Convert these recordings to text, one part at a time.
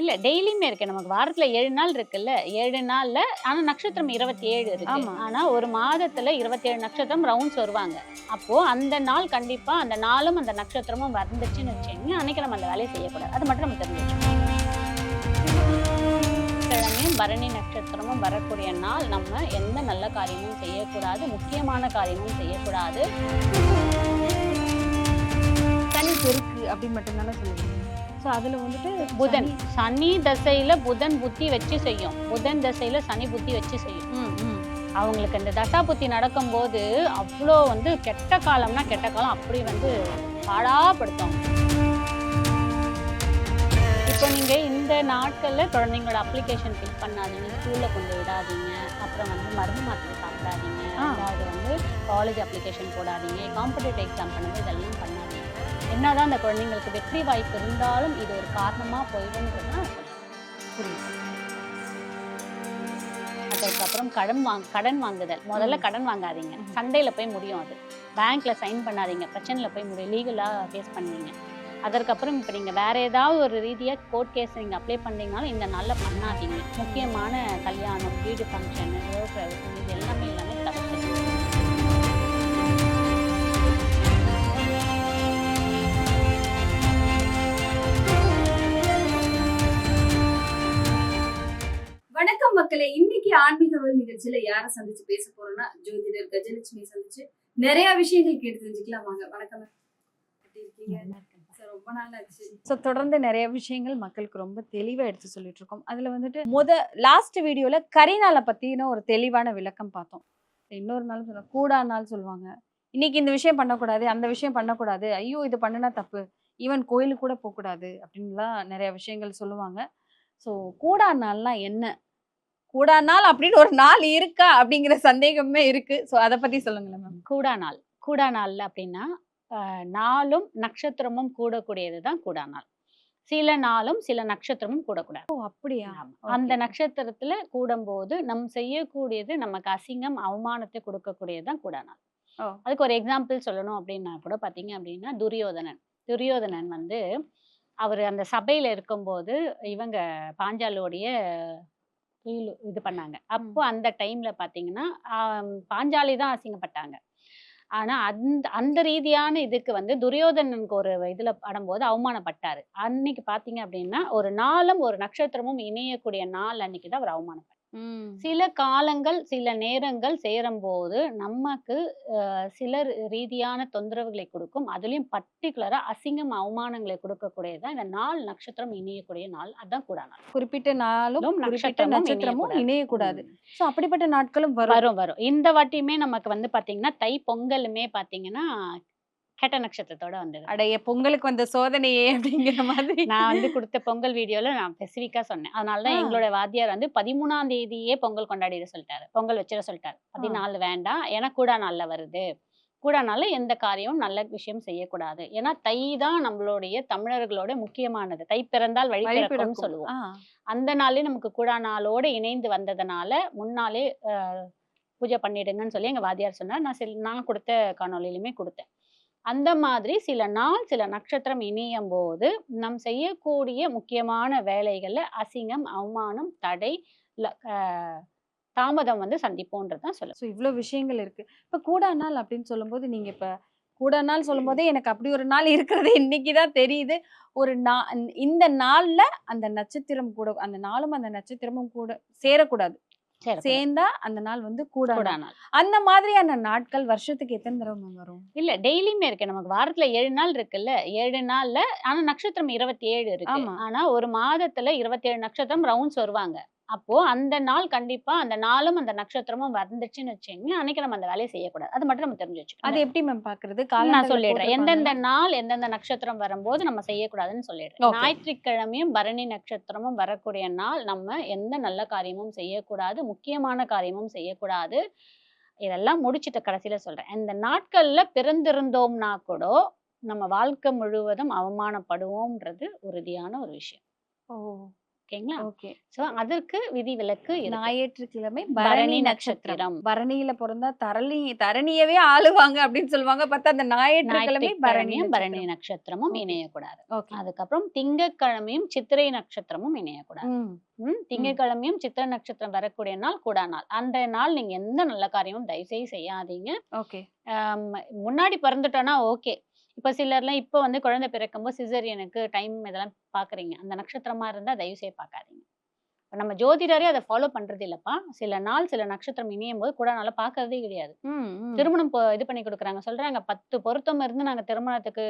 இல்ல டெய்லியுமே இருக்கு. நமக்கு வாரத்துல ஏழு நாள் இருக்குல்ல? ஏழு நாள்ல ஆனா நட்சத்திரம் இருபத்தி ஏழு இருக்கு. ஆனா ஒரு மாதத்துல இருபத்தி ஏழு நட்சத்திரம் ரவுண்ட்ஸ் வருவாங்க. அப்போ அந்த நாள் கண்டிப்பா அந்த நாளும் அந்த நட்சத்திரமும் வந்துச்சுன்னு வச்சுக்கோங்க. அன்னைக்கு நம்ம அந்த வேலையை செய்யக்கூடாது. அது மட்டும் நம்ம தெரிஞ்சு. கிழமையும் பரணி நட்சத்திரமும் வரக்கூடிய நாள் நம்ம எந்த நல்ல காரியமும் செய்யக்கூடாது முக்கியமான காரியமும் செய்யக்கூடாது. சனி பெருக்கு அப்படின்னு மட்டும்தானே சொல்லுவீங்க? ஸோ அதுல வந்துட்டு புதன். சனி- தசையில புதன் புத்தி வச்சு செய்யும். புதன் தசையில சனி புத்தி வச்சு செய்யும். அவங்களுக்கு இந்த தசா புத்தி நடக்கும்போது அவ்வளோ வந்து கெட்ட காலம்னா கெட்ட காலம். அப்படி வந்து பாடாப்படுத்தும். இப்போ நீங்க இந்த நாட்கள்ல குழந்தைங்களோட அப்ளிகேஷன் ஃபில் பண்ணாதீங்க. ஸ்கூல்ல கொண்டு விடாதீங்க. அப்புறம் வந்து மருந்து மாத்திரை சாப்பிடாதீங்க. அதாவது வந்து காலேஜ் அப்ளிகேஷன் போடாதீங்க. காம்படிட்டிவ் எக்ஸாம் பண்ணும்போது இதெல்லாம் பண்ணாதீங்க. என்னதான் அந்த குழந்தைங்களுக்கு வெற்றி வாய்ப்பு இருந்தாலும் இது ஒரு காரணமா போயிடும்ன்றது தான் புரியுது அதற்கப்புறம் கடன் வாங் கடன் வாங்குதல். முதல்ல கடன் வாங்காதீங்க. சண்டையில போய் முடியும் அது. பேங்க்ல சைன் பண்ணாதீங்க. பிரச்சனையில போய் முடியும். லீகலா ஃபேஸ் பண்ணுவீங்க. அதற்கப்புறம் இப்போ நீங்கள் வேற ஏதாவது ஒரு ரீதியாக கோர்ட் கேஸ் நீங்கள் அப்ளை பண்ணீங்கனாலும் இந்த நாளில் பண்ணாதீங்க. முக்கியமான கல்யாணம் வீடு ஃபங்க்ஷன் இது எல்லாமே எல்லாமே மக்களே இன்னைக்கு ஆன்மீகவல் நிகழ்ச்சியில யாரை சந்திச்சு பேச போறோம்னா ஜோதிடர் கஜலட்சுமி சந்திச்சு நிறைய விஷயங்கள் கேட்டு தெரிஞ்சுக்கலாம் வாங்க. வணக்கம் ரொம்ப நாள் ஆச்சு. ஸோ தொடர்ந்து நிறைய விஷயங்கள் மக்களுக்கு ரொம்ப தெளிவாக எடுத்து சொல்லிட்டு இருக்கோம். அதில் வந்துட்டு முத லாஸ்ட் வீடியோவில் கரிநாளை பற்றின ஒரு தெளிவான விளக்கம் பார்த்தோம். இன்னொரு நாள் சொல்ல கூடா நாள் சொல்லுவாங்க. இன்னைக்கு இந்த விஷயம் பண்ணக்கூடாது அந்த விஷயம் பண்ணக்கூடாது ஐயோ இது பண்ணுனா தப்பு ஈவன் கோயிலுக்கு கூட போகக்கூடாது அப்படின்லாம் நிறைய விஷயங்கள் சொல்லுவாங்க. ஸோ கூடா நாள்லாம் என்ன? கூடா நாள் அப்படின்னு ஒரு நாள் இருக்கா அப்படிங்கிற சந்தேகமே இருக்கு. ஸோ அதை பற்றி சொல்லுங்களேன் மேம் கூடா நாள் கூடா நாள்ல அப்படின்னா நாளும் நட்சத்திரமும் கூடக்கூடியது தான் கூடா நாள் சில நாளும் சில நட்சத்திரமும் கூடக்கூடாது. ஓ அப்படியா. அந்த நட்சத்திரத்துல கூடும்போது நம் செய்யக்கூடியது நமக்கு அசிங்கம் அவமானத்தை கொடுக்கக்கூடியது தான் கூடாநாள் ஓ. அதுக்கு ஒரு எக்ஸாம்பிள் சொல்லணும் அப்படின்னா கூட பாத்தீங்க அப்படின்னா துரியோதனன். துரியோதனன் வந்து அவர் அந்த சபையில இருக்கும்போது இவங்க பாஞ்சாலோடைய துயில் இது பண்ணாங்க. அப்போ அந்த டைம்ல பாத்தீங்கன்னா பாஞ்சாலி தான் அசிங்கப்பட்டாங்க. ஆனா அந்த அந்த ரீதியான இதுக்கு வந்து துரியோதனனுக்கு ஒரு இதுல படும்போது அவமானப்பட்டாரு. அன்னைக்கு பாத்தீங்க அப்படின்னா ஒரு நாளும் ஒரு நட்சத்திரமும் இணையக்கூடிய நாள் அன்னைக்கு தான் அவர் அவமானப்பட்டார். சில காலங்கள் சில நேரங்கள் சேரும்போது நமக்கு அஹ், சில ரீதியான தொந்தரவுகளை கொடுக்கும். அதுலயும் பர்டிகுலரா அசிங்கம் அவமானங்களை கொடுக்கக்கூடியதுதான் இந்த நாள் நட்சத்திரம் இணையக்கூடிய நாள். அதான் கூட நாள். குறிப்பிட்ட நாளும் நாளும் குறிப்பிட்ட நட்சத்திரமும் நட்சத்திரமும் இணையக்கூடாது. இணையக்கூடாது. சோ அப்படிப்பட்ட நாட்களும் வரும். வரும் வரும். இந்த வாட்டியுமே நமக்கு வந்து பாத்தீங்கன்னா தை பொங்கலுமே பாத்தீங்கன்னா கெட்ட நட்சத்திரத்தோட வந்தது. அடைய பொங்கலுக்கு வந்த சோதனையே அப்படிங்கிற மாதிரி. நான் வந்து கொடுத்த பொங்கல் வீடியோல நான் ஸ்பெசிஃபிக்கா சொன்னேன். அதனாலதான் ஆ. எங்களோட வாத்தியார் வந்து பதிமூணாம் தேதியே பொங்கல் கொண்டாடிட சொல்லிட்டாரு. பொங்கல் வச்சிட சொல்லிட்டாரு. பதினாலு வேண்டாம். ஏன்னா கூடா நாள்ல வருது. கூடா நாள்ல எந்த காரியமும் நல்ல விஷயம் செய்யக்கூடாது. ஏன்னா தை தான் நம்மளுடைய தமிழர்களோட முக்கியமானது. தை பிறந்தால் வழி பிறக்கும்னு. சொல்லுவோம். அந்த நாளே நமக்கு கூடா நாளோட இணைந்து வந்ததுனால முன்னாலே பூஜை பண்ணிடுங்கன்னு சொல்லி எங்க வாத்தியார் சொன்னார். நான் சில நான் கொடுத்த காணொளியிலுமே கொடுத்தேன். அந்த மாதிரி சில நாள் சில நட்சத்திரம் இணையும் போது நம் செய்யக்கூடிய முக்கியமான வேலைகளில் அசிங்கம் அவமானம் தடை ல- தாமதம் வந்து சந்திப்போன்றது தான் சொல்ல ஸோ இவ்வளோ விஷயங்கள் இருக்கு. இப்போ கூடா நாள் அப்படின்னு சொல்லும்போது நீங்க இப்போ கூட நாள் சொல்லும் போதே எனக்கு அப்படி ஒரு நாள் இருக்கிறது இன்னைக்குதான் தெரியுது. ஒரு நா இந்த நாளில் அந்த நட்சத்திரம் கூட அந்த நாளும் அந்த நட்சத்திரமும் கூட சேரக்கூடாது. சேர்ந்தா அந்த நாள் வந்து கூடா நாள். அந்த மாதிரியான நாட்கள் வருஷத்துக்கு எத்தனை தடவை வரும்? இல்ல டெய்லியுமே இருக்கு. நமக்கு வாரத்துல ஏழு நாள் இருக்குல்ல? ஏழு நாள்ல ஆனா நட்சத்திரம் இருபத்தி ஏழு இருக்கு. ஆனா ஒரு மாதத்துல இருபத்தி ஏழு நட்சத்திரம் ரவுண்ட்ஸ் வருவாங்க. அப்போ அந்த நாள் கண்டிப்பா அந்த நாளும் அந்த நட்சத்திரமும் வந்துச்சுன்னு வச்சுங்க அன்னைக்கு நம்ம அந்த வேலையை செய்யக்கூடாது. அது மட்டும் நம்ம தெரிஞ்சு அது வச்சுக்கணும் எப்படி மேம் பாக்குறது? நான் சொல்லிடுறேன். எந்தெந்த? நாள் எந்தெந்த நட்சத்திரம் வரும்போது நம்ம செய்யக்கூடாதுன்னு சொல்லிடுறேன். ஞாயிற்றுக்கிழமையும் பரணி நட்சத்திரமும் வரக்கூடிய நாள் நம்ம எந்த நல்ல காரியமும் செய்யக்கூடாது முக்கியமான காரியமும் செய்யக்கூடாது. இதெல்லாம் முடிச்சிட்ட கடைசியில சொல்றேன். இந்த நாட்கள்ல பிறந்திருந்தோம்னா கூட நம்ம வாழ்க்கை முழுவதும் அவமானப்படுவோம்ன்றது உறுதியான ஒரு விஷயம். ஓ. ஓகேங்களா? ஓகே. சோ அதற்கு விதிவிலக்கு இருக்கு. ஞாயிற்றுக்கிழமை பரணி நட்சத்திரம். பரணியில பிறந்தா தரணி தரணியவே ஆளுவாங்க அப்படின்னு சொல்லுவாங்க. பார்த்தா அந்த ஞாயிற்றுக்கிழமை பரணி ஞாயிற்றுக்கிழமையும் பரணி நட்சத்திரம். நட்சத்திரமும். இணையக்கூடாது. ஓகே. அதுக்கப்புறம் திங்கட்கிழமையும் சித்திரை நட்சத்திரமும் இணையக்கூடாது. திங்கட்கிழமையும் சித்திரை நட்சத்திரம் வரக்கூடிய நாள் கூடா நாள். அன்றைய நாள் நீங்க எந்த நல்ல காரியமும் தயவுசெய்து செய்யாதீங்க. ஓகே. முன்னாடி பிறந்துட்டோன்னா ஓகே. இப்ப சிலர்லாம் இப்போ வந்து குழந்தை பிறக்கும்போது சிசரியனுக்கு டைம் இதெல்லாம் பாக்குறீங்க. அந்த நட்சத்திரமா இருந்தா தயவு செய்து பார்க்காதீங்க இப்ப நம்ம ஜோதிடரே அதை ஃபாலோ பண்றது இல்லப்பா. சில நாள் சில நட்சத்திரம் இணையும் போது கூட நாள பாக்குறதே கிடையாது. திருமணம் இது பண்ணி கொடுக்குறாங்க. சொல்றாங்க பத்து பொருத்தம் இருந்து நாங்க திருமணத்துக்கு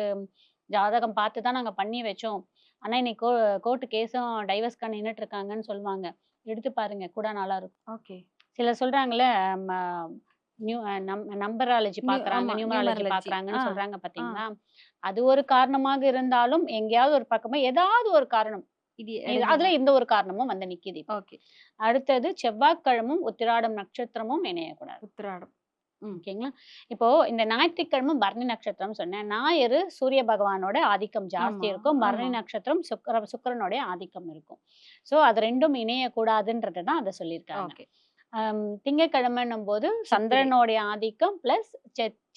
ஜாதகம் பார்த்து தான் நாங்க பண்ணி வச்சோம். ஆனா இன்னைக்கு கோ கோர்ட்டு கேஸும் டைவர்ஸ்க்காக நின்னுட்டு இருக்காங்கன்னு சொல்லுவாங்க. எடுத்து பாருங்க கூட நாளா இருக்கும். ஓகே. சிலர் சொல்றாங்கல்ல ம, நியூ நம்பராலஜி பாக்குறாங்க நியூமராலஜி. பாக்குறாங்கன்னு சொல்றாங்க பாத்தீங்களா? அது ஒரு காரணமாக இருந்தாலும் எங்கேயாவது ஒரு பக்கமா ஏதாவது ஒரு காரணம். அதுல இந்த ஒரு காரணமும் வந்து நிக்குது. ஓகே. அடுத்தது செவ்வாய்க்கிழமும் உத்திராடம் நட்சத்திரமும் இணையக்கூடாது. உத்திராடம். ஓகேங்களா? இப்போ இந்த ஞாயிற்றுக்கிழமை பரணி நட்சத்திரம் சொன்னேன். ஞாயிறு சூரிய பகவானோட ஆதிக்கம் ஜாஸ்தி இருக்கும். பரணி. நட்சத்திரம் சுக்கர சுக்கரனுடைய ஆதிக்கம் இருக்கும். சோ அது ரெண்டும் இணையக்கூடாதுன்றது தான் அதை சொல்லியிருக்காங்க. திங்கட்கிழமைன்னும் போது சந்திரனுடைய ஆதிக்கம் பிளஸ்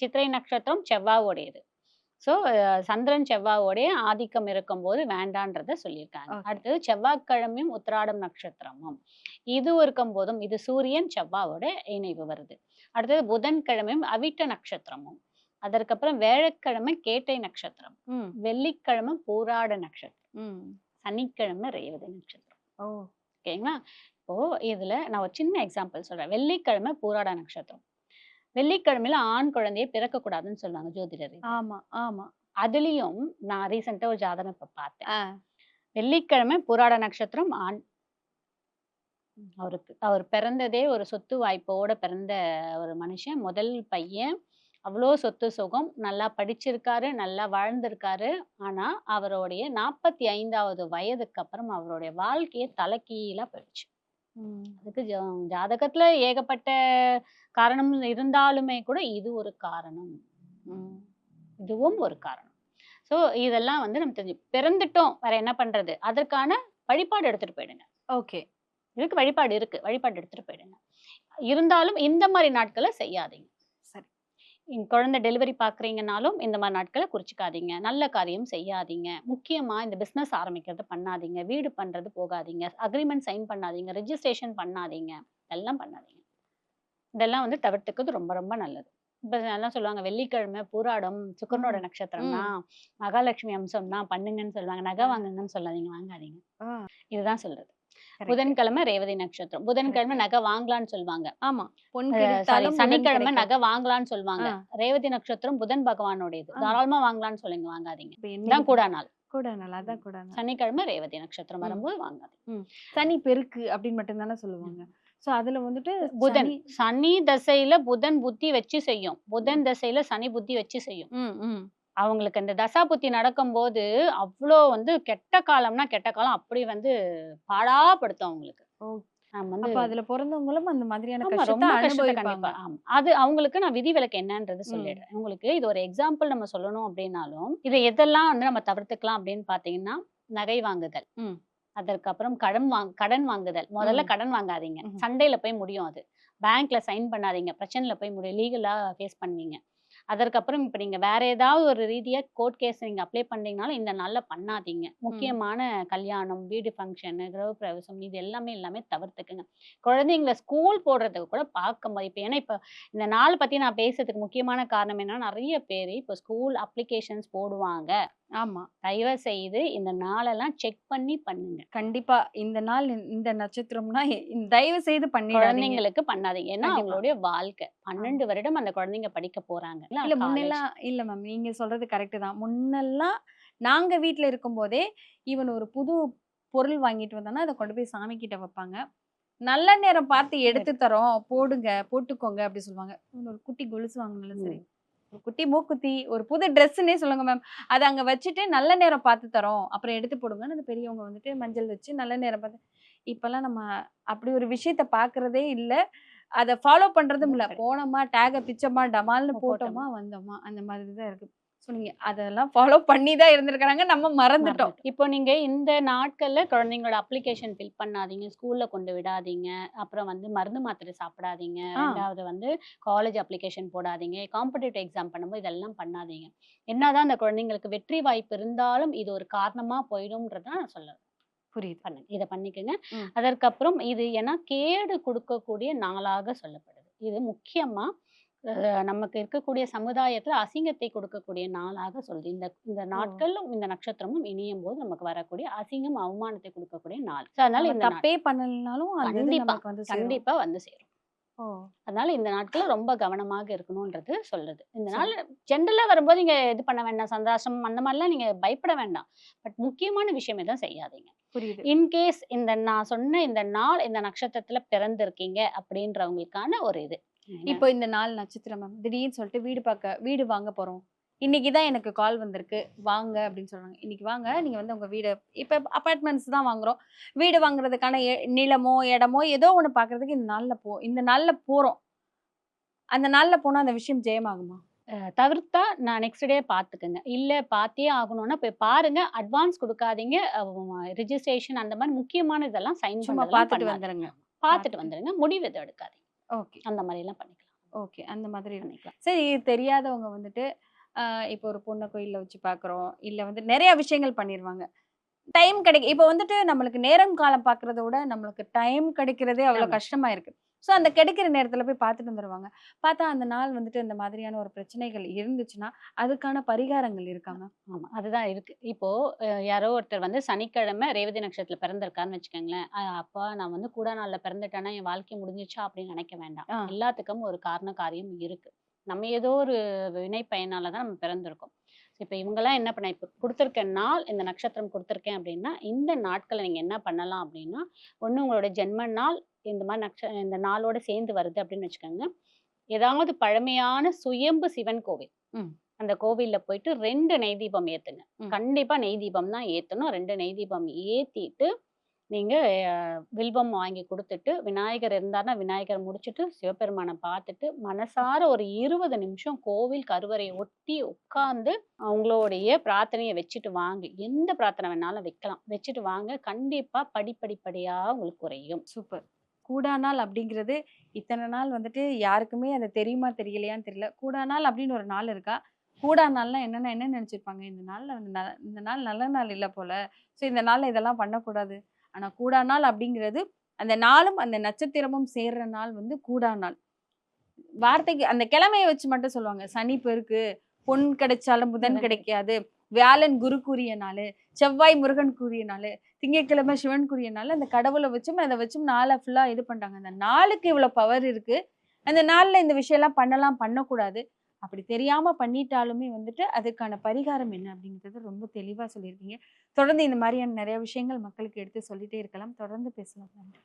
சித்திரை நட்சத்திரம் செவ்வாவோடையது. ஸோ சந்திரன் செவ்வாவோடைய ஆதிக்கம் இருக்கும்போது வேண்டான்றத சொல்லியிருக்காங்க. அடுத்தது செவ்வாய்க்கிழமையும் உத்திராடம் நட்சத்திரமும். இது இருக்கும் போதும் இது சூரியன் செவ்வாவோட இணைவு வருது. அடுத்தது புதன்கிழமையும் அவிட்ட நட்சத்திரமும். அதற்கப்புறம் வேழக்கிழமை கேட்டை நட்சத்திரம். வெள்ளிக்கிழமை பூராட நட்சத்திரம். ம். சனிக்கிழமை ரேவதி நட்சத்திரம். ஓகேங்களா? இப்போ இதுல நான் ஒரு சின்ன எக்ஸாம்பிள் சொல்றேன். வெள்ளிக்கிழமை பூராட நட்சத்திரம். வெள்ளிக்கிழமையில ஆண் குழந்தையை பிறக்கக்கூடாதுன்னு சொல்லுவாங்க ஜோதிடர் ஆமா ஆமா. அதுலயும் நான் ரீசெண்டா ஒரு ஜாதகம் இப்ப பார்த்தேன். வெள்ளிக்கிழமை பூராட நட்சத்திரம் ஆண். அவருக்கு அவர் பிறந்ததே ஒரு சொத்து வாய்ப்போட பிறந்த ஒரு மனுஷன். முதல் பையன். அவ்வளோ சொத்து சுகம். நல்லா படிச்சிருக்காரு நல்லா வாழ்ந்திருக்காரு. ஆனா அவருடைய நாற்பத்தி ஐந்தாவது வயதுக்கு அப்புறம் அவருடைய வாழ்க்கையே தலைகீழா போயிடுச்சு. அதுக்கு ஜா- ஜாதகத்துல ஏகப்பட்ட காரணம் இருந்தாலுமே கூட இது ஒரு காரணம். ம். இதுவும் ஒரு காரணம். ஸோ இதெல்லாம் வந்து நம்ம தெரிஞ்சு பிறந்துட்டோம் வேற என்ன பண்றது? அதற்கான வழிபாடு எடுத்துட்டு போயிடுங்க. ஓகே. இதுக்கு வழிபாடு இருக்கு. வழிபாடு எடுத்துட்டு போயிடுங்க. இருந்தாலும் இந்த மாதிரி நாட்களை செய்யாதீங்க. குழந்தை டெலிவரி பாக்குறீங்கனாலும் இந்த மாதிரி நாட்களை குறிச்சுக்காதீங்க. நல்ல காரியம் செய்யாதீங்க. முக்கியமா இந்த பிசினஸ் ஆரம்பிக்கிறது பண்ணாதீங்க. வீடு பண்றது போகாதீங்க. அக்ரிமெண்ட் சைன் பண்ணாதீங்க. ரெஜிஸ்ட்ரேஷன் பண்ணாதீங்க. இதெல்லாம் பண்ணாதீங்க. இதெல்லாம் வந்து தவிர்த்துக்கிறது ரொம்ப ரொம்ப நல்லது. இப்ப எல்லாம் சொல்லுவாங்க வெள்ளிக்கிழமை பூராடம் சுக்கரனோட ம். நட்சத்திரம் தான் மகாலட்சுமி அம்சம் தான் பண்ணுங்கன்னு சொல்லுவாங்க. நகை. வாங்குங்கன்னு சொல்லாதீங்க. வாங்காதீங்க. இதுதான் சொல்றது. புதன்கிழமை ரேவதி நட்சத்திரம். புதன்கிழமை நகை வாங்கலாம்னு சொல்லுவாங்க. ஆமா. புதன் சனிக்கிழமை. நகை வாங்கலாம்னு சொல்லுவாங்க. ரேவதி நட்சத்திரம் புதன் பகவானோடையது. தாராளமா வாங்கலாம்னு சொல்லுங்க வாங்காதீங்க. கூடா நாள் கூட நாள் அதான் கூட நாள் சனிக்கிழமை ரேவதி நட்சத்திரம். வரும்போது வாங்காதீங்க. சனி பெருக்கு அப்படின்னு மட்டும் தானே சொல்லுவாங்க. சோ அதுல வந்துட்டு புதன். சனி- தசையில புதன் புத்தி வச்சு செய்யும். புதன் தசையில சனி புத்தி வச்சு செய்யும். ம் ம். அவங்களுக்கு இந்த தசா புத்தி நடக்கும்போது அவ்வளோ வந்து கெட்ட காலம்னா கெட்ட காலம் அப்படி வந்து பாடாப்படுத்தும் அவங்களுக்கு. அப்ப அதுல பிறந்தவங்களும் அந்த மாதிரியான ரொம்ப கண்டிப்பா. ஆமா. அது அவங்களுக்கு நான் விதிவிலக்கு என்னன்றது. சொல்லிடுறேன். உங்களுக்கு இது ஒரு எக்ஸாம்பிள் நம்ம சொல்லணும் அப்படின்னாலும் இதை எதெல்லாம் வந்து நம்ம தவிர்த்துக்கலாம் அப்படின்னு பாத்தீங்கன்னா நகை வாங்குதல். அதற்கப்புறம் கடன் வாங் கடன் வாங்குதல். முதல்ல. கடன் வாங்காதீங்க. சண்டையில போய் முடியும் அது. பேங்க்ல சைன் பண்ணாதீங்க. பிரச்சனையில போய் முடியும். லீகலா ஃபேஸ் பண்ணுவீங்க. அதற்கப்புறம் இப்ப நீங்க வேற ஏதாவது ஒரு ரீதியா கோர்ட் கேஸ் நீங்க அப்ளை பண்ணீங்கனாலும் இந்த நாள்ல பண்ணாதீங்க. முக்கியமான கல்யாணம் வீடு ஃபங்க்ஷன் கிரக பிரவேசம் இது எல்லாமே எல்லாமே தவிர்த்துக்குங்க. குழந்தைங்கள ஸ்கூல் போடுறதுக்கு கூட பார்க்கும்போது இப்போ ஏன்னா இப்போ இந்த நாள் பத்தி நான் பேசுறதுக்கு முக்கியமான காரணம் என்னன்னா நிறைய பேர் இப்போ ஸ்கூல் அப்ளிகேஷன்ஸ் போடுவாங்க. ஆமா. தயவு செய்து இந்த நாளெல்லாம் செக் பண்ணி பண்ணுங்க. கண்டிப்பா. இந்த நாள் இந்த- நட்சத்திரம்னா இந்த- தயவு செய்து பண்ணிடாதீங்க. குழந்தைங்களுக்கு பண்ணாதீங்க. ஏன்னா கண்டிப்பா. அவங்களுடைய வாழ்க்கை. பன்னெண்டு வருடம் அந்த குழந்தைங்க படிக்க போறாங்க. இல்ல college. முன்னெல்லாம் இல்ல மேம் நீங்க சொல்றது கரெக்ட் தான். முன்னெல்லாம் நாங்க வீட்ல இருக்கும்போதே இவன் ஒரு புது பொருள் வாங்கிட்டு வந்தானா அதை கொண்டு போய் சாமி கிட்ட வைப்பாங்க. நல்ல நேரம் பார்த்து எடுத்து தரோம். போடுங்க போட்டுக்கோங்க அப்படி சொல்லுவாங்க. இவன் ஒரு குட்டி கொலுசு வாங்கினாலும் சரி. குட்டி மூக்குத்தி ஒரு புது ட்ரெஸ்ஸுன்னே சொல்லுங்க மேம் அதை அங்க வச்சுட்டு நல்ல நேரம் பார்த்து தரோம். அப்புறம் எடுத்து போடுங்கன்னு அந்த பெரியவங்க வந்துட்டு மஞ்சள் வச்சு நல்ல நேரம் பார்த்து இப்பெல்லாம் நம்ம அப்படி ஒரு விஷயத்த பாக்குறதே இல்ல. அதை ஃபாலோ பண்றதும் இல்ல. போனோமா டேக பிச்சோமா டமால்னு போட்டோமா. வந்தோமா. அந்த மாதிரி தான் இருக்கு சொன்னீங்க அதெல்லாம் ஃபாலோ பண்ணி தான் இருந்திருக்கிறாங்க. நம்ம மறந்துட்டோம். இப்போ நீங்க இந்த நாட்கள்ல குழந்தைங்களோட அப்ளிகேஷன் ஃபில் பண்ணாதீங்க. ஸ்கூல்ல கொண்டு விடாதீங்க. அப்புறம் வந்து மருந்து மாத்திரை சாப்பிடாதீங்க. ரெண்டாவது வந்து காலேஜ் அப்ளிகேஷன் போடாதீங்க. காம்படிட்டிவ் எக்ஸாம் பண்ணும்போது இதெல்லாம் பண்ணாதீங்க. என்னதான் அந்த குழந்தைங்களுக்கு வெற்றி வாய்ப்பு இருந்தாலும் இது ஒரு காரணமா போயிடும்ன்றத நான் சொல்ல புரியுது. பண்ணுங்க இதை பண்ணிக்கோங்க. அதற்கப்புறம் இது ஏன்னா கேடு கொடுக்கக்கூடிய நாளாக சொல்லப்படுது. இது முக்கியமா அஹ், நமக்கு இருக்கக்கூடிய சமுதாயத்துல அசிங்கத்தை கொடுக்கக்கூடிய நாளாக சொல்லுது இந்த இந்த நாட்களும் இந்த நட்சத்திரமும் இணையும் போது நமக்கு வரக்கூடிய அசிங்கம் அவமானத்தை கொடுக்கக்கூடிய நாள். அதனால இந்த தப்பே பண்ணலனாலும் கண்டிப்பா, நமக்கு வந்து சேரும். கண்டிப்பா வந்து சேரும். அதனால இந்த நாட்கள் ரொம்ப கவனமாக இருக்கணும்ன்றது சொல்லுது இந்த நாள் ஜென்ரலா வரும்போது நீங்க இது பண்ண வேண்டாம் சந்தாசம் அந்த மாதிரிலாம் நீங்க பயப்பட வேண்டாம். பட் முக்கியமான விஷயம் எதுவும் செய்யாதீங்க. புரியுது. இன்கேஸ் இந்த நான் சொன்ன இந்த நாள் இந்த நட்சத்திரத்துல பிறந்திருக்கீங்க அப்படின்றவங்களுக்கான ஒரு இது. இப்போ இந்த நாள் நட்சத்திரம் மேம் திடீர்னு சொல்லிட்டு வீடு பார்க்க வீடு வாங்க போறோம். இன்னைக்கு தான் எனக்கு கால் வந்திருக்கு. வாங்க அப்படின்னு சொல்றாங்க. இன்னைக்கு வாங்க நீங்க வந்து உங்க வீடு இப்போ அப்பார்ட்மெண்ட்ஸ் தான் வாங்குறோம். வீடு வாங்குறதுக்கான நிலமோ இடமோ ஏதோ ஒன்று பார்க்கறதுக்கு இந்த நாள்ல போ இந்த நாள்ல போறோம். அந்த நாள்ல போனா அந்த விஷயம் ஜெயமாகுமா? தவிர்த்தா நான் நெக்ஸ்ட் டே பார்த்துக்குங்க. இல்ல பார்த்தே ஆகணும்னா போய் பாருங்க. அட்வான்ஸ் கொடுக்காதீங்க. ரிஜிஸ்ட்ரேஷன் அந்த மாதிரி முக்கியமான இதெல்லாம் சைன் சும்மா பார்த்துட்டு வந்துருங்க. பார்த்துட்டு. வந்துருங்க. முடிவு எதுவும் எடுக்காதீங்க. ஓகே. அந்த மாதிரி எல்லாம் பண்ணிக்கலாம். ஓகே. அந்த மாதிரி. பண்ணிக்கலாம். சரி இது தெரியாதவங்க வந்துட்டு இப்போ ஒரு பொண்ணை கோயிலில் வச்சு பார்க்குறோம். இல்லை வந்து நிறைய விஷயங்கள் பண்ணிடுவாங்க டைம் கிடைக்க இப்போ வந்துட்டு நம்மளுக்கு நேரம் காலம் பார்க்கறத விட நம்மளுக்கு டைம் கிடைக்கிறதே அவ்வளோ ஆமா. கஷ்டமா இருக்கு. ஸோ அந்த கிடைக்கிற நேரத்தில் போய் பார்த்துட்டு வந்துடுவாங்க பார்த்தா அந்த நாள் வந்துட்டு இந்த மாதிரியான ஒரு பிரச்சனைகள் இருந்துச்சுன்னா அதுக்கான பரிகாரங்கள் இருக்காங்க ஆமா அதுதான் இருக்கு. இப்போ அஹ், யாரோ ஒருத்தர் வந்து சனிக்கிழமை ரேவதி நட்சத்திரத்துல பிறந்திருக்காருன்னு வச்சுக்கோங்களேன். அப்பா நான் வந்து கூட நாள்ல பிறந்துட்டேன்னா என் வாழ்க்கை முடிஞ்சிச்சா அப்படின்னு நினைக்க வேண்டாம். எல்லாத்துக்கும் ஒரு காரண காரியம் இருக்கு. நம்ம ஏதோ ஒரு வினை பயனால தான் நம்ம பிறந்திருக்கோம். இப்போ இவங்கெல்லாம் என்ன பண்ண இப்போ கொடுத்துருக்க நாள் இந்த நட்சத்திரம் கொடுத்துருக்கேன் அப்படின்னா இந்த நாட்களை நீங்க என்ன பண்ணலாம் அப்படின்னா ஒண்ணு உங்களோட ஜென்ம நாள் இந்த மாதிரி நட்ச இந்த நாளோட சேர்ந்து வருது அப்படின்னு வச்சுக்கோங்க ஏதாவது பழமையான சுயம்பு சிவன் கோவில். அந்த கோவில்ல போயிட்டு ரெண்டு நெய் தீபம் ஏத்துங்க ம். கண்டிப்பா நெய் தீபம் தான் ஏத்தணும் ரெண்டு நெய் தீபம் ஏத்திட்டு நீங்கள் வில்வம் வாங்கி கொடுத்துட்டு விநாயகர் இருந்தாருன்னா விநாயகர் முடிச்சுட்டு சிவபெருமானை பார்த்துட்டு மனசார ஒரு இருபது நிமிஷம் கோவில் கருவறையை ஒட்டி உட்காந்து அவங்களுடைய பிரார்த்தனையை வச்சுட்டு வாங்க. எந்த பிரார்த்தனை வேணாலும் வைக்கலாம். வச்சுட்டு வாங்க. கண்டிப்பாக படிப்படிப்படியாக உங்களுக்கு குறையும். சூப்பர். கூடா நாள் அப்படிங்கிறது இத்தனை நாள் வந்துட்டு யாருக்குமே அது தெரியுமா தெரியலையான்னு தெரியல. கூடா நாள் அப்படின்னு ஒரு நாள் இருக்கா? கூடா நாள்லாம் என்னென்ன என்ன நினச்சிருப்பாங்க? இந்த நாளில் ந- இந்த நாள் நல்ல நாள் இல்லை போல். ஸோ இந்த நாளில் இதெல்லாம் பண்ணக்கூடாது. ஆனால் கூடா நாள் அப்படிங்கிறது அந்த நாளும் அந்த நட்சத்திரமும் சேர்ற நாள் வந்து கூடா நாள். வார்த்தைக்கு அந்த கிழமையை வச்சு மட்டும் சொல்லுவாங்க. சனி பெருக்கு பொன் கிடைச்சாலும் புதன் கிடைக்காது. வியாழன் குருக்குரிய நாள் செவ்வாய் முருகன் கூறிய நாள் திங்கட்கிழமை சிவன் கூறிய நாள் அந்த கடவுளை வச்சும் அதை வச்சும் நாளை ஃபுல்லாக இது பண்ணுறாங்க அந்த நாளுக்கு இவ்வளோ பவர் இருக்கு. அந்த நாளில் இந்த விஷயம்லாம் பண்ணலாம் பண்ணக்கூடாது. அப்படி தெரியாமல் பண்ணிட்டாலுமே வந்துட்டு அதுக்கான பரிகாரம் என்ன அப்படிங்கிறது ரொம்ப தெளிவாக சொல்லியிருக்கீங்க. தொடர்ந்து இந்த மாதிரியான நிறைய விஷயங்கள் மக்களுக்கு எடுத்து சொல்லிட்டே இருக்கலாம். தொடர்ந்து பேசலாம். நன்றி.